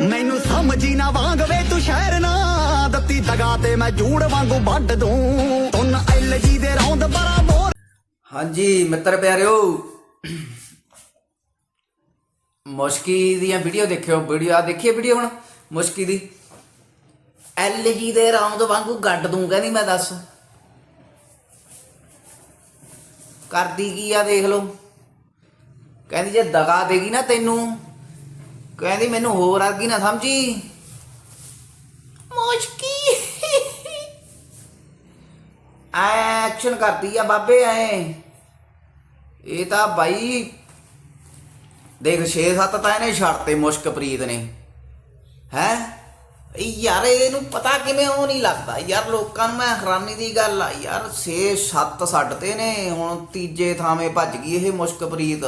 ਮੈਨੂੰ ਸਮਝੀ ਨਾ ਵਾਂਗ ਵੇ ਤੂੰ ਸ਼ਹਿਰ ਨਾ ਦਿੱਤੀ ਦਗਾ ਤੇ ਮੈਂ ਜੂੜ ਵਾਂਗੂ ਵੱਢ ਦੂੰ। ਉਨ ਐਲਜੀ ਦੇ ਰੌਂਦ ਬਰਾਬਰ ਹਾਂਜੀ, ਮਿੱਤਰ ਪਿਆਰਿਓ। ਮੁਸ਼ਕੀ ਦੀਆਂ ਵੀਡੀਓ ਦੇਖਿਓ, ਵੀਡੀਓ ਆ ਦੇਖੀਏ ਵੀਡੀਓ ਹੁਣ, ਮੁਸ਼ਕੀ ਦੀ। ਐਲਜੀ ਦੇ ਰੌਂਦ ਵਾਂਗੂ ਗੱਡ ਦੂੰ, ਕਹਿੰਦੀ ਮੈਂ ਦੱਸ। ਕਰਦੀ ਕੀ ਆ, ਦੇਖ ਲਓ। ਕਹਿੰਦੀ ਜੇ ਦਗਾ ਦੇਗੀ ਨਾ ਤੈਨੂੰ ਕਹਿੰਦੀ ਮੈਨੂੰ ਹੋਰ ਆਗੀ ਨਾ ਸਮਝੀ। ਮੁਸ਼ਕੀ ਐਕਸ਼ਨ ਕਰਦੀ ਆ ਬਾਬੇ ਐ। ਇਹ ਤਾਂ ਬਾਈ ਦੇਖ 6-7 ਤਾਂ ਇਹਨੇ ਛੱਡਤੇ ਮੁਸ਼ਕਪ੍ਰੀਤ ਨੇ। ਹੈ? ਯਾਰ ਇਹਨੂੰ ਪਤਾ ਕਿਵੇਂ ਉਹ ਨਹੀਂ ਲੱਗਦਾ। ਯਾਰ ਲੋਕਾਂ ਨੂੰ ਮੈਂ ਹੈਰਾਨੀ ਦੀ ਗੱਲ ਆ। ਯਾਰ 6-7 ਛੱਡਤੇ ਨੇ ਹੁਣ ਤੀਜੇ ਥਾਵੇਂ ਭੱਜ ਗਈ ਇਹ ਮੁਸ਼ਕਪ੍ਰੀਤ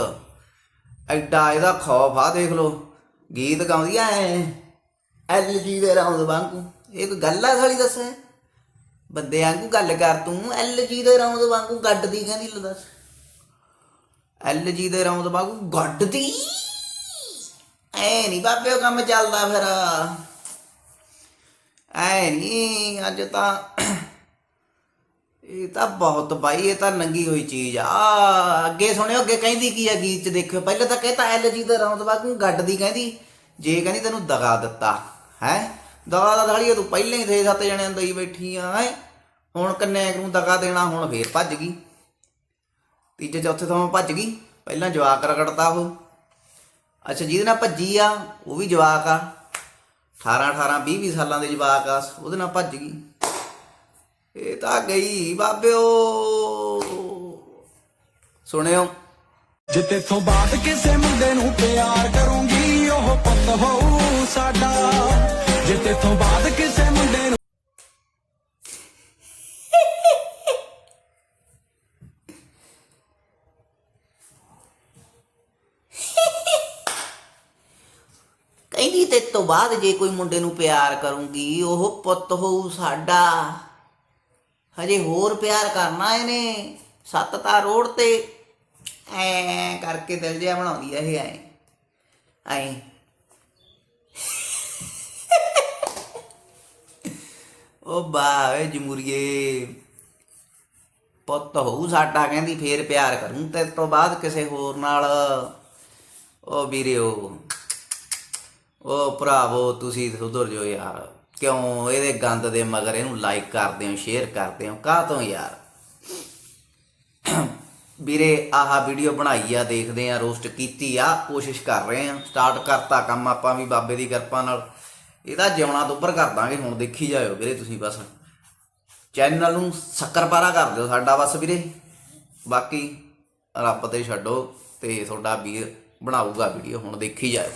ਐਡਾ ਇਹਦਾ ਖੌਫ ਆ ਦੇਖ ਲੋ ਗੀਤ ਗਾਉਂਦੀ ਐ ਐਲਜੀ ਦੇ ਰੌਂਦ ਵਾਂਗੂ। ਇਹ ਕੋਈ ਗੱਲ ਆ ਸਾਲੀ ਦੱਸ? ਬੰਦੇ ਵਾਂਗੂ ਗੱਲ ਕਰ ਤੂੰ, ਐਲ ਜੀ ਦੇ ਰੌਂਦ ਵਾਂਗੂ ਗੱਡਦੀ ਕਹਿੰਦੀ ਲੈ ਦੱਸ। ਐਲਜੀ ਦੇ ਰੌਂਦ ਵਾਂਗੂ ਗੱਡਦੀ? ਐ ਨਹੀਂ ਬਾਬੇ ਕੰਮ ਚੱਲਦਾ ਫਿਰ। ਐ ਨਹੀਂ ਅੱਜ ਤਾਂ ਇਹ ਤਾਂ ਬਹੁਤ ਬਾਈ ਇਹ ਤਾਂ ਨੰਗੀ ਹੋਈ ਚੀਜ਼ ਆ। ਆਹ, ਅੱਗੇ ਸੁਣਿਓ ਅੱਗੇ ਕਹਿੰਦੀ ਕੀ ਆ ਗੀਤ ਚ ਦੇਖਿਓ। ਪਹਿਲਾਂ ਤਾਂ ਕਹਿੰਦਾ ਐਲਜੀ ਦੇ ਰੌਂਦ ਵਾਂਗੂ ਗੱਡਦੀ ਕਹਿੰਦੀ ਜੇ ਕਹਿੰਦੀ ਤੈਨੂੰ ਦਗਾ ਦਿੱਤਾ ਹੈ? ਦਗਾ ਦਾ ਥਾਲੀ ਤੂੰ ਪਹਿਲਾਂ ਹੀ ਥੇ ਸੱਤ ਜਣਿਆਂ ਨੂੰ ਦਈ ਬੈਠੀ ਆ ਹੈ? ਹੁਣ ਕੰਨਿਆ ਨੂੰ ਦਗਾ ਦੇਣਾ ਹੁਣ ਫੇਰ ਭੱਜ ਗਈ। ਤੀਜੇ ਚੌਥੇ ਥਾਂ ਭੱਜ ਗਈ। ਪਹਿਲਾਂ ਜਵਾਕ ਰਗੜਦਾ ਉਹ। ਅੱਛਾ ਜਿਹਦੇ ਨਾਲ ਭੱਜੀ ਆ ਉਹ ਵੀ ਜਵਾਕ ਆ। 18 18 20 20 ਸਾਲਾਂ ਦੇ ਜਵਾਕ ਆ ਉਹਦੇ ਨਾਲ ਭੱਜ ਗਈ। ਇਹ ਤਾਂ ਗਈ ਬਾਬਿਓ। ਸੁਣਿਓ। ਜੇ ਤੇਥੋਂ ਬਾਅਦ ਕਿਸੇ ਮੁੰਡੇ ਨੂੰ ਪਿਆਰ ਕਰੂੰਗੀ ਉਹ ਪੁੱਤ ਹੋਊ ਸਾਡਾ। ਜੇ ਤੇਥੋਂ ਬਾਅਦ ਕਿਸੇ ਮੁੰਡੇ ਨੂੰ ਕਹਿੰਦੀ ਤੇ ਤੋਂ ਬਾਅਦ ਜੇ ਕੋਈ ਮੁੰਡੇ ਨੂੰ ਪਿਆਰ ਕਰੂੰਗੀ ਉਹ ਪੁੱਤ ਹੋਊ ਸਾਡਾ। ਹਜੇ ਹੋਰ ਪਿਆਰ ਕਰਨਾ ਇਹਨੇ। ਸੱਤ ਤਾਂ ਰੋਡ ਤੇ ਐ ਕਰਕੇ ਦਿਲ ਜਿਹਾ ਬਣਾਉਂਦੀ ਆ ਇਹ ਐ। ਐ। ਉਹ ਬਾਵੇ ਜਮੂਰੀਏ। ਪੁੱਤ ਹੋਊ ਸਾਡਾ, ਕਹਿੰਦੀ ਫੇਰ ਪਿਆਰ ਕਰੂੰ ਤੇ ਤੋਂ ਬਾਅਦ ਕਿਸੇ ਹੋਰ ਨਾਲ। ਉਹ ਵੀਰਿਓ, ਉਹ ਭਰਾਵੋ, ਤੁਸੀਂ ਸੁਧਰ ਜੋ ਯਾਰ। ਕਿਉਂ ਇਹਦੇ ਗੰਦ ਦੇ ਮਗਰ ਇਹਨੂੰ ਲਾਈਕ ਕਰਦੇ ਹੋ ਸ਼ੇਅਰ ਕਰਦੇ ਹੋ? ਕਾਹ ਤੋਂ ਯਾਰ? ਵੀਰੇ, ਆਹ ਵੀਡੀਓ ਬਣਾਈ ਆ, ਦੇਖਦੇ ਆ ਰੋਸਟ ਕੀਤੀ ਆ, ਕੋਸ਼ਿਸ਼ ਕਰ ਰਹੇ ਆ। ਸਟਾਰਟ ਕਰਤਾ ਕੰਮ ਆਪਾਂ ਵੀ ਬਾਬੇ ਦੀ ਕਿਰਪਾ ਨਾਲ। ਇਹਦਾ ਜਿਉਣਾ ਤੋਂ ਕਰ ਦਾਂਗੇ, ਹੁਣ ਦੇਖੀ ਜਾਇਓ ਵੀਰੇ ਤੁਸੀਂ ਬਸ। ਚੈਨਲ ਨੂੰ ਸ਼ੱਕਰਪਾਰਾ ਕਰ ਦਿਓ ਸਾਡਾ ਬਸ ਵੀਰੇ। ਬਾਕੀ ਰੱਬ ਤੇ ਛੱਡੋ ਤੇ ਤੁਹਾਡਾ ਵੀਰ ਬਣਾਊਗਾ ਵੀਡੀਓ ਹੁਣ ਦੇਖੀ ਜਾਇਓ।